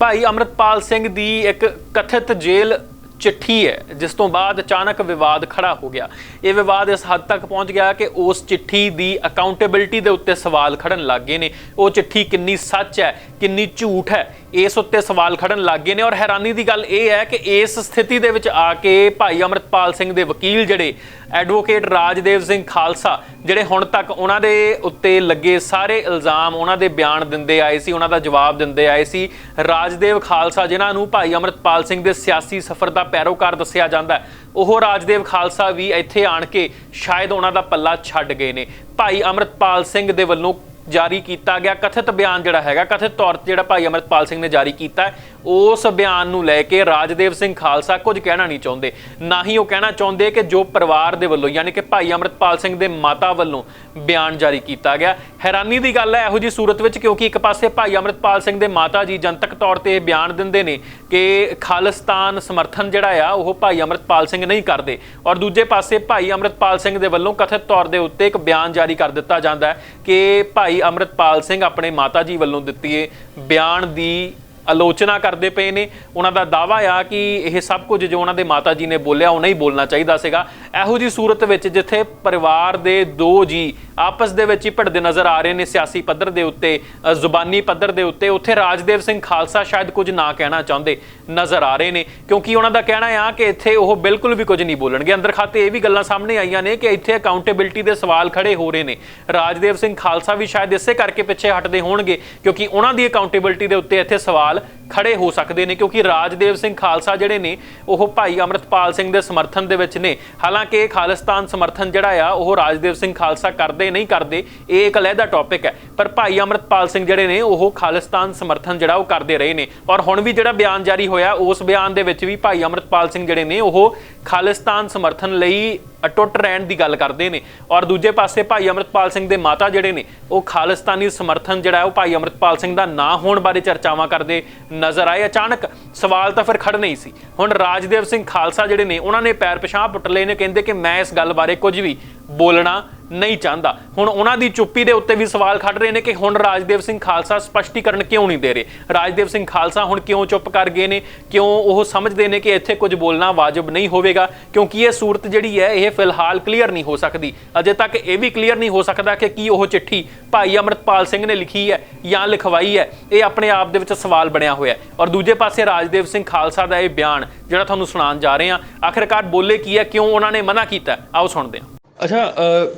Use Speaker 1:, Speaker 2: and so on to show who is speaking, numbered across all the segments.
Speaker 1: ਭਾਈ ਅਮਰਤਪਾਲ ਸਿੰਘ ਦੀ ਇੱਕ ਕਥਿਤ ਜੇਲ੍ਹ ਚਿੱਠੀ ਹੈ, ਜਿਸ ਤੋਂ ਬਾਅਦ ਅਚਾਨਕ ਵਿਵਾਦ ਖੜਾ ਹੋ ਗਿਆ। ਇਹ ਵਿਵਾਦ ਇਸ ਹੱਦ ਤੱਕ ਪਹੁੰਚ ਗਿਆ ਕਿ ਉਸ ਚਿੱਠੀ ਦੀ ਅਕਾਊਂਟੇਬਿਲਟੀ ਦੇ ਉੱਤੇ ਸਵਾਲ ਖੜਨ ਲੱਗ ਗਏ ਨੇ। ਉਹ ਚਿੱਠੀ ਕਿੰਨੀ ਸੱਚ ਹੈ, ਕਿੰਨੀ ਝੂਠ ਹੈ ਇਸ ਉੱਤੇ ਸਵਾਲ ਖੜਨ ਲੱਗ ਗਏ ਨੇ ਔਰ ਹੈਰਾਨੀ ਦੀ ਗੱਲ ਇਹ ਹੈ ਕਿ ਇਸ ਸਥਿਤੀ ਦੇ ਵਿੱਚ ਆ ਕੇ ਭਾਈ ਅਮਰਤਪਾਲ ਸਿੰਘ ਦੇ ਵਕੀਲ ਜਿਹੜੇ ਐਡਵੋਕੇਟ ਰਾਜਦੇਵ ਸਿੰਘ ਖਾਲਸਾ, ਜਿਹੜੇ ਹੁਣ ਤੱਕ ਉਹਨਾਂ ਦੇ ਉੱਤੇ ਲੱਗੇ ਸਾਰੇ ਇਲਜ਼ਾਮ ਉਹਨਾਂ ਦੇ ਬਿਆਨ ਦਿੰਦੇ ਆਏ ਸੀ, ਉਹਨਾਂ ਦਾ ਜਵਾਬ ਦਿੰਦੇ ਆਏ ਸੀ। ਰਾਜਦੇਵ ਖਾਲਸਾ, ਜਿਨ੍ਹਾਂ ਨੂੰ ਭਾਈ ਅਮਰਤਪਾਲ ਸਿੰਘ ਦੇ ਸਿਆਸੀ ਸਫ਼ਰ ਦਾ ਪੈਰੋਕਾਰ ਦੱਸਿਆ ਜਾਂਦਾ ਉਹ ਰਾਜਦੇਵ ਖਾਲਸਾ ਵੀ ਇੱਥੇ ਆਣ ਕੇ ਸ਼ਾਇਦ ਉਹਨਾਂ ਦਾ ਪੱਲਾ ਛੱਡ ਗਏ ਨੇ। ਭਾਈ ਅਮਰਤਪਾਲ ਸਿੰਘ ਦੇ ਵੱਲੋਂ ਜਾਰੀ ਕੀਤਾ ਗਿਆ। ਕਥਿਤ ਬਿਆਨ ਜਿਹੜਾ ਹੈਗਾ, ਕਥਿਤ ਤੌਰ ਤੇ ਜਿਹੜਾ ਭਾਈ ਅਮਰਤਪਾਲ ਸਿੰਘ ਨੇ ਜਾਰੀ ਕੀਤਾ ਉਸ ਬਿਆਨ ਨੂੰ ਲੈ ਕੇ ਰਾਜਦੇਵ ਸਿੰਘ ਖਾਲਸਾ ਕੁਝ ਕਹਿਣਾ ਨਹੀਂ ਚਾਹੁੰਦੇ। ਨਾ ਹੀ ਉਹ ਕਹਿਣਾ ਚਾਹੁੰਦੇ ਕਿ ਜੋ ਪਰਿਵਾਰ ਦੇ ਵੱਲੋਂ, ਯਾਨੀ ਕਿ ਭਾਈ ਅਮਰਤਪਾਲ ਸਿੰਘ ਦੇ ਮਾਤਾ ਵੱਲੋਂ ਬਿਆਨ ਜਾਰੀ ਕੀਤਾ ਗਿਆ। ਹੈਰਾਨੀ ਦੀ ਗੱਲ ਹੈ ਇਹੋ ਜੀ ਸੂਰਤ ਵਿੱਚ ਕਿਉਂਕਿ ਇੱਕ ਪਾਸੇ ਭਾਈ ਅਮਰਤਪਾਲ ਸਿੰਘ ਦੇ ਮਾਤਾ ਜੀ ਜਨਤਕ ਤੌਰ ਤੇ ਇਹ ਬਿਆਨ ਦਿੰਦੇ ਨੇ ਕਿ ਖਾਲਿਸਤਾਨ ਸਮਰਥਨ ਜਿਹੜਾ ਆ, ਉਹ ਭਾਈ ਅਮਰਤਪਾਲ ਸਿੰਘ ਨਹੀਂ ਕਰਦੇ। ਔਰ ਦੂਜੇ ਪਾਸੇ ਭਾਈ ਅਮਰਤਪਾਲ ਸਿੰਘ ਦੇ ਵੱਲੋਂ ਕਥਿਤ ਤੌਰ ਦੇ ਉੱਤੇ ਇੱਕ ਬਿਆਨ ਜਾਰੀ ਕਰ ਦਿੱਤਾ ਜਾਂਦਾ ਹੈ ਕਿ ਭਾਈ ਅਮਰਤਪਾਲ ਸਿੰਘ ਆਪਣੇ ਮਾਤਾ ਜੀ ਵੱਲੋਂ ਦਿੱਤੀ ਬਿਆਨ ਦੀ ਆਲੋਚਨਾ ਕਰਦੇ ਪਏ ਨੇ। ਉਹਨਾਂ ਦਾ ਦਾਵਾ ਆ ਕਿ ਇਹ ਸਭ ਕੁਝ ਜੋ ਉਹਨਾਂ ਦੇ ਮਾਤਾ ਜੀ ਨੇ ਬੋਲਿਆ, ਉਹ ਨਹੀਂ ਬੋਲਣਾ ਚਾਹੀਦਾ ਸੀਗਾ। ਇਹੋ ਜੀ ਸੂਰਤ ਵਿੱਚ ਜਿੱਥੇ ਪਰਿਵਾਰ ਦੇ ਦੋ ਜੀ ਆਪਸ ਦੇ ਵਿੱਚ ਹੀ ਭਿੜਦੇ ਨਜ਼ਰ ਆ ਰਹੇ ਨੇ ਸਿਆਸੀ ਪੱਧਰ ਦੇ ਉੱਤੇ ਜ਼ੁਬਾਨੀ ਪੱਧਰ ਦੇ ਉੱਤੇ। ਉੱਥੇ ਰਾਜਦੇਵ ਸਿੰਘ ਖਾਲਸਾ ਸ਼ਾਇਦ ਕੁਝ ਨਾ ਕਹਿਣਾ ਚਾਹੁੰਦੇ ਨਜ਼ਰ ਆ ਰਹੇ ਨੇ, ਕਿਉਂਕਿ ਉਹਨਾਂ ਦਾ ਕਹਿਣਾ ਆ ਕਿ ਇੱਥੇ ਉਹ ਬਿਲਕੁਲ ਵੀ ਕੁਝ ਨਹੀਂ ਬੋਲਣਗੇ। ਅੰਦਰ ਖਾਤੇ ਇਹ ਵੀ ਗੱਲਾਂ ਸਾਹਮਣੇ ਆਈਆਂ ਨੇ ਕਿ ਇੱਥੇ ਅਕਾਊਂਟੇਬਿਲਟੀ ਦੇ ਸਵਾਲ ਖੜੇ ਹੋ ਰਹੇ ਨੇ। ਰਾਜਦੇਵ ਸਿੰਘ ਖਾਲਸਾ ਵੀ ਸ਼ਾਇਦ ਇਸੇ ਕਰਕੇ ਪਿੱਛੇ ਹਟਦੇ ਹੋਣਗੇ, ਕਿਉਂਕਿ ਉਹਨਾਂ ਦੀ ਅਕਾਊਂਟੇਬਿਲਟੀ ਦੇ ਉੱਤੇ ਇੱਥੇ ਸਵਾਲ ਖੜੇ ਹੋ ਸਕਦੇ ਨੇ, ਕਿਉਂਕਿ ਰਾਜਦੇਵ ਸਿੰਘ ਖਾਲਸਾ ਜਿਹੜੇ ਨੇ, ਉਹ ਭਾਈ ਅਮਰਤਪਾਲ ਸਿੰਘ ਦੇ ਸਮਰਥਨ ਦੇ ਵਿੱਚ ਨੇ। ਹਾਲਾਂਕਿ ਖਾਲਿਸਤਾਨ ਸਮਰਥਨ ਜਿਹੜਾ ਆ, ਉਹ ਰਾਜਦੇਵ ਸਿੰਘ ਖਾਲਸਾ ਕਰਦੇ ਨਹੀਂ ਕਰਦੇ, ਇਹ ਇੱਕ ਅਲੱਗਾ ਟੌਪਿਕ ਹੈ। ਪਰ ਭਾਈ ਅਮਰਤਪਾਲ ਸਿੰਘ ਜਿਹੜੇ ਨੇ, ਉਹ ਖਾਲਿਸਤਾਨ ਸਮਰਥਨ ਜਿਹੜਾ ਉਹ ਕਰਦੇ ਰਹੇ ਨੇ। ਔਰ ਹੁਣ ਵੀ ਜਿਹੜਾ ਬਿਆਨ ਜਾਰੀ ਹੋਇਆ, ਉਸ ਬਿਆਨ ਦੇ ਵਿੱਚ ਵੀ ਭਾਈ ਅਮਰਤਪਾਲ ਸਿੰਘ ਜਿਹੜੇ ਨੇ, ਉਹ ਖਾਲਿਸਤਾਨ ਸਮਰਥਨ ਲਈ ਅਟੁੱਟ ਰਹਿਣ ਦੀ ਗੱਲ ਕਰਦੇ ਨੇ। ਔਰ ਦੂਜੇ ਪਾਸੇ ਭਾਈ ਅਮਰਤਪਾਲ ਸਿੰਘ ਦੇ ਮਾਤਾ ਜਿਹੜੇ ਨੇ, ਉਹ ਖਾਲਿਸਤਾਨੀ ਸਮਰਥਨ ਜਿਹੜਾ ਉਹ ਭਾਈ ਅਮਰਤਪਾਲ ਸਿੰਘ ਦਾ ਨਾਂ ਹੋਣ ਬਾਰੇ ਚਰਚਾਵਾਂ ਕਰਦੇ ਨਜ਼ਰ ਆਏ। ਅਚਾਨਕ ਸਵਾਲ ਤਾਂ ਫਿਰ ਖੜ ਨਹੀਂ ਸੀ। ਹੁਣ ਰਾਜਦੇਵ ਸਿੰਘ ਖਾਲਸਾ ਜਿਹੜੇ ਨੇ, ਉਹਨਾਂ ਨੇ ਪੈਰ ਪਛਾਹ ਪੁੱਟ ਲਏ ਨੇ, ਕਹਿੰਦੇ ਕਿ ਮੈਂ ਇਸ ਗੱਲ ਬਾਰੇ ਕੁਝ ਵੀ ਬੋਲਣਾ ਨਹੀਂ ਚਾਹੁੰਦਾ। ਹੁਣ ਉਹਨਾਂ ਦੀ ਚੁੱਪੀ ਦੇ ਉੱਤੇ ਵੀ ਸਵਾਲ ਖੜ ਰਹੇ ਨੇ ਕਿ ਹੁਣ ਰਾਜਦੇਵ ਸਿੰਘ ਖਾਲਸਾ ਸਪਸ਼ਟੀਕਰਨ ਕਿਉਂ ਨਹੀਂ ਦੇ ਰਹੇ? ਰਾਜਦੇਵ ਸਿੰਘ ਖਾਲਸਾ ਹੁਣ ਕਿਉਂ ਚੁੱਪ ਕਰ ਗਏ ਨੇ? ਕਿਉਂ ਉਹ ਸਮਝਦੇ ਨੇ ਕਿ ਇੱਥੇ ਕੁਝ ਬੋਲਣਾ ਵਾਜਬ ਨਹੀਂ ਹੋਵੇਗਾ? ਕਿਉਂਕਿ ਇਹ ਸੂਰਤ ਜਿਹੜੀ ਹੈ, ਇਹ ਫਿਲਹਾਲ ਕਲੀਅਰ ਨਹੀਂ ਹੋ ਸਕਦੀ। ਅਜੇ ਤੱਕ ਇਹ ਵੀ ਕਲੀਅਰ ਨਹੀਂ ਹੋ ਸਕਦਾ ਕਿ ਕੀ ਉਹ ਚਿੱਠੀ ਭਾਈ ਅਮਰਤਪਾਲ ਸਿੰਘ ਨੇ ਲਿਖੀ ਹੈ ਜਾਂ ਲਿਖਵਾਈ ਹੈ। ਇਹ ਆਪਣੇ ਆਪ ਦੇ ਵਿੱਚ ਸਵਾਲ ਬਣਿਆ ਹੋਇਆ ਔਰ ਦੂਜੇ ਪਾਸੇ ਰਾਜਦੇਵ ਸਿੰਘ ਖਾਲਸਾ ਦਾ ਇਹ ਬਿਆਨ ਜਿਹੜਾ ਤੁਹਾਨੂੰ ਸੁਣਾਉਣ ਜਾ ਰਹੇ ਹਾਂ, ਆਖਿਰਕਾਰ ਬੋਲੇ ਕੀ ਹੈ? ਕਿਉਂ ਉਹਨਾਂ ਨੇ ਮਨਾ ਕੀਤਾ ਆਓ ਸੁਣਦੇ ਹਾਂ। ਅੱਛਾ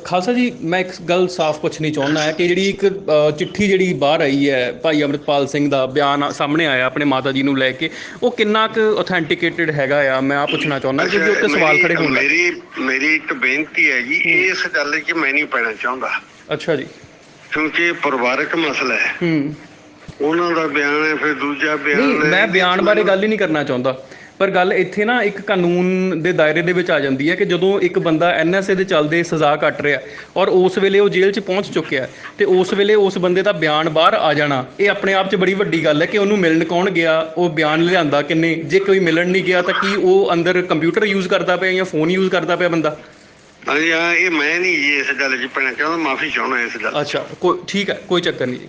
Speaker 1: ਖਾਲਸਾ ਜੀ ਮੈਂ ਇੱਕ ਗੱਲ ਸਾਫ਼ ਪੁੱਛਣੀ ਚਾਹੁੰਦਾ ਹੈ ਕਿ ਜਿਹੜੀ ਇੱਕ ਚਿੱਠੀ ਜਿਹੜੀ ਬਾਹਰ ਆਈ ਹੈ ਭਾਈ ਅਮਰਤਪਾਲ ਸਿੰਘ ਦਾ ਬਿਆਨ ਸਾਹਮਣੇ ਆਇਆ ਆਪਣੇ ਮਾਤਾ ਜੀ ਨੂੰ ਲੈ ਕੇ ਉਹ ਕਿੰਨਾ ਕੁ ਅਥੈਂਟੀਕੇਟਡ ਹੈਗਾ ਆ? ਮੈਂ ਆ ਪੁੱਛਣਾ ਚਾਹੁੰਦਾ ਕਿਉਂਕਿ ਉੱਤੇ ਸਵਾਲ ਖੜੇ ਹੋਣ। ਲੱਗ
Speaker 2: ਮੇਰੀ ਮੇਰੀ ਇੱਕ ਬੇਨਤੀ ਹੈ ਜੀ ਇਸ ਗੱਲ 'ਚ ਮੈਂ ਨਹੀਂ ਪੈਣਾ ਚਾਹੁੰਦਾ।
Speaker 1: ਅੱਛਾ ਜੀ।
Speaker 2: ਕਿਉਂਕਿ ਇਹ ਪਰਿਵਾਰਕ ਮਸਲਾ ਹੈ।
Speaker 1: ਹੂੰ।
Speaker 2: ਉਹਨਾਂ ਦਾ ਬਿਆਨ ਹੈ ਫਿਰ ਦੂਜਾ ਬਿਆਨ ਹੈ
Speaker 1: ਮੈਂ ਬਿਆਨ ਬਾਰੇ ਗੱਲ ਹੀ ਨਹੀਂ ਕਰਨਾ ਚਾਹੁੰਦਾ। ਪਰ ਗੱਲ ਇੱਥੇ ਨਾ ਇੱਕ ਕਾਨੂੰਨ ਦੇ ਦਾਇਰੇ ਦੇ ਵਿੱਚ ਆ ਜਾਂਦੀ ਹੈ ਕਿ ਜਦੋਂ ਇੱਕ ਬੰਦਾ ਐਨਐਸਏ ਦੇ ਚੱਲਦੇ ਸਜ਼ਾ ਕੱਟ ਰਿਹਾ ਔਰ ਉਸ ਵੇਲੇ ਉਹ ਜੇਲ੍ਹ 'ਚ ਪਹੁੰਚ ਚੁੱਕਿਆ ਤੇ ਉਸ ਵੇਲੇ ਉਸ ਬੰਦੇ ਦਾ ਬਿਆਨ ਬਾਹਰ ਆ ਜਾਣਾ ਇਹ ਆਪਣੇ ਆਪ 'ਚ ਬੜੀ ਵੱਡੀ ਗੱਲ ਹੈ ਕਿ ਉਹਨੂੰ ਮਿਲਣ ਕੌਣ ਗਿਆ ਉਹ ਬਿਆਨ ਲਿਆਂਦਾ ਕਿੰਨੇ ਜੇ ਕੋਈ ਮਿਲਣ ਨਹੀਂ ਗਿਆ ਤਾਂ ਕੀ ਉਹ ਅੰਦਰ ਕੰਪਿਊਟਰ ਯੂਜ਼ ਕਰਦਾ ਪਿਆ ਜਾਂ ਫੋਨ ਯੂਜ਼ ਕਰਦਾ ਪਿਆ ਬੰਦਾ?
Speaker 2: ਹਾਂਜੀ ਹਾਂ ਇਹ ਮੈਂ ਨਹੀਂ ਜੀ ਇਸ ਗੱਲ 'ਚ ਪੈਣਾ ਚਾਹੁੰਦਾ ਮਾਫੀ ਚਾਹੁੰਦਾ ਇਸ ਗੱਲ
Speaker 1: ਅੱਛਾ ਕੋਈ ਠੀਕ ਹੈ ਕੋਈ ਚੱਕਰ ਨਹੀਂ ਜੀ.